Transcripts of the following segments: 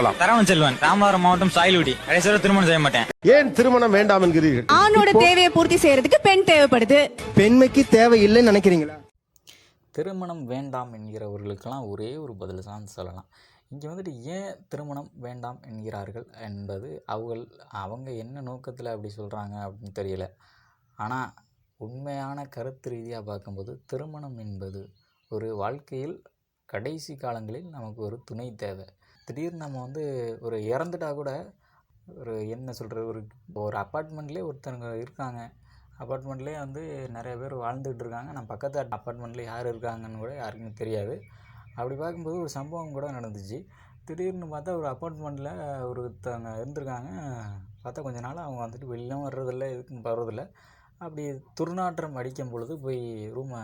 தரவன் செல்வன் ராமநாதபுரம் மாவட்டம் சாயல்குடி கடைசிவரை திருமணம் செய்ய மாட்டேன். ஏன் திருமணம் வேண்டாம் என்கிறீர்கள்? ஆணோட தேவையை பூர்த்தி செய்யறதுக்கு பெண் தேவைப்படுது. பெண்மைக்கு தேவை இல்லைன்னு நினைக்கிறீங்களா? திருமணம் வேண்டாம் என்கிறவர்களுக்கெல்லாம் ஒரே ஒரு பதில் தான் சொல்லலாம். இங்கே வந்துட்டு ஏன் திருமணம் வேண்டாம் என்கிறார்கள் என்பது அவங்கள் அவங்க என்ன நோக்கத்தில் அப்படி சொல்கிறாங்க அப்படின்னு தெரியல. ஆனால் உண்மையான கருத்து ரீதியாக பார்க்கும்போது திருமணம் என்பது ஒரு வாழ்க்கையில் கடைசி காலங்களில் நமக்கு ஒரு துணை தேவை. திடீர்னு நம்ம வந்து ஒரு இறந்துட்டா கூட ஒரு என்ன சொல்கிறது ஒரு ஒரு அப்பார்ட்மெண்ட்லேயே ஒருத்தவங்க இருக்காங்க. அப்பார்ட்மெண்ட்லேயே வந்து நிறைய பேர் வாழ்ந்துகிட்டு இருக்காங்க. நம்ம பக்கத்து அப்பார்ட்மெண்ட்டில் யார் இருக்காங்கன்னு கூட யாருக்குமே தெரியாது. அப்படி பார்க்கும்போது ஒரு சம்பவம் கூட நடந்துச்சு. திடீர்னு பார்த்தா ஒரு அப்பார்ட்மெண்ட்டில் ஒருத்தவங்க இருந்திருக்காங்க. பார்த்தா கொஞ்ச நாள் அவங்க வந்துட்டு வெளிலும் வர்றதில்ல எதுக்கும் வர்றதில்ல அப்படி துர்நாற்றம் அடிக்கும் பொழுது போய் ரூமை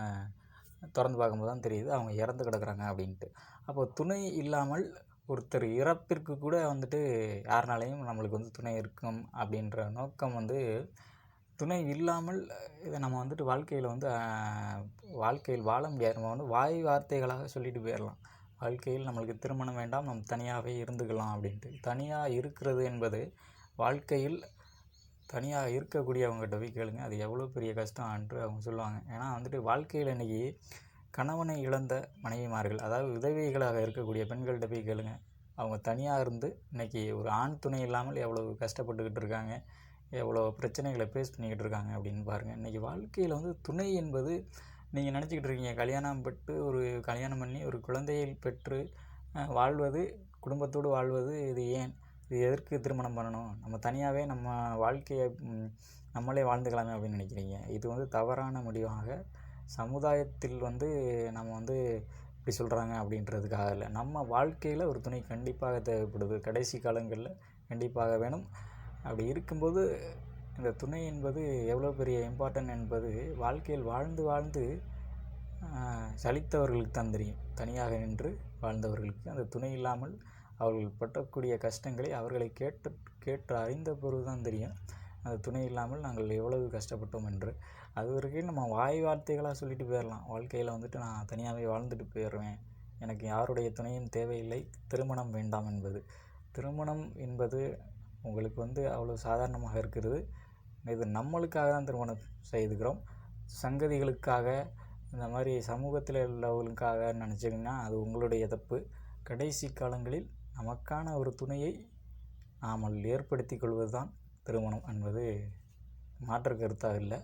திறந்து பார்க்கும்போது தான் தெரியுது அவங்க இறந்து கிடக்குறாங்க அப்படின்ட்டு. அப்போ துணை இல்லாமல் ஒருத்தர் இறப்பிற்கு கூட வந்துட்டு யாருனாலையும் நம்மளுக்கு வந்து துணை இருக்கும் அப்படின்ற நோக்கம் வந்து துணை இல்லாமல் இதை நம்ம வந்துட்டு வாழ்க்கையில் வந்து வாழ்க்கையில் வாழ முடியாது. நம்ம வந்து வாய் வார்த்தைகளாக சொல்லிட்டு போயிடலாம். வாழ்க்கையில் நம்மளுக்கு திருமணம் வேண்டாம் நம்ம தனியாகவே இருந்துக்கலாம் அப்படின்ட்டு. தனியாக இருக்கிறது என்பது வாழ்க்கையில் தனியாக இருக்கக்கூடியவங்ககிட்ட போய் கேளுங்க. அது எவ்வளோ பெரிய கஷ்டம் என்று அவங்க சொல்லுவாங்க. ஏன்னா வந்துட்டு வாழ்க்கையில் இன்றைக்கி கணவனை இழந்த மனைவிமார்கள் அதாவது உதவிகளாக இருக்கக்கூடிய பெண்கள்கிட்ட போய் கேளுங்க. அவங்க தனியாக இருந்து இன்றைக்கி ஒரு ஆண் துணை இல்லாமல் எவ்வளோ கஷ்டப்பட்டுக்கிட்டு இருக்காங்க எவ்வளோ பிரச்சனைகளை ஃபேஸ் பண்ணிக்கிட்டு இருக்காங்க அப்படின்னு பாருங்கள் இன்றைக்கி வாழ்க்கையில் வந்து துணை என்பது நீங்கள் நினச்சிக்கிட்டு இருக்கீங்க. கல்யாணம் பெற்று ஒரு கல்யாணம் பண்ணி ஒரு குழந்தையை பெற்று வாழ்வது குடும்பத்தோடு வாழ்வது இது ஏன்? இது எதற்கு திருமணம் பண்ணணும்? நம்ம தனியாகவே நம்ம வாழ்க்கையை நம்மளே வாழ்ந்துக்கலாமே அப்படின்னு நினைக்கிறீங்க. இது வந்து தவறான முடிவாக சமுதாயத்தில் வந்து நம்ம வந்து இப்படி சொல்கிறாங்க அப்படின்றதுக்காக இல்லை. நம்ம வாழ்க்கையில் ஒரு துணை கண்டிப்பாக தேவைப்படுது. கடைசி காலங்களில் கண்டிப்பாக வேணும். அப்படி இருக்கும்போது இந்த துணை என்பது எவ்வளோ பெரிய இம்பார்ட்டன்ட் என்பது வாழ்க்கையில் வாழ்ந்து வாழ்ந்து சலித்தவர்களுக்கு தான் தெரியும். தனியாக நின்று வாழ்ந்தவர்களுக்கு. அந்த துணை இல்லாமல் அவர்கள் பட்டக்கூடிய கஷ்டங்களை அவர்களை கேட்டு கேட்டு அறிந்த பிறகு தான் தெரியும். அந்த துணை இல்லாமல் நாங்கள் எவ்வளவு கஷ்டப்பட்டோம் என்று. அது வரைக்கும் நம்ம வாய் வார்த்தைகளாக சொல்லிட்டு போயிடலாம் வாழ்க்கையில் வந்துட்டு நான் தனியாகவே வாழ்ந்துட்டு போயிடுவேன். எனக்கு யாருடைய துணையும் தேவையில்லை. திருமணம் வேண்டாம் என்பது. திருமணம் என்பது உங்களுக்கு வந்து அவ்வளோ சாதாரணமாக இருக்கிறது. இது நம்மளுக்காக தான் திருமணம் செய்துக்கிறோம். சங்கதிகளுக்காக இந்த மாதிரி சமூகத்தில் உள்ளவர்களுக்காக நினச்சிங்கன்னா அது உங்களுடைய தப்பு. கடைசி காலங்களில் நமக்கான ஒரு துணையை நாமல் ஏற்படுத்தி கொள்வது தான் திருமணம் என்பது மாற்று கருத்தாக இல்லை.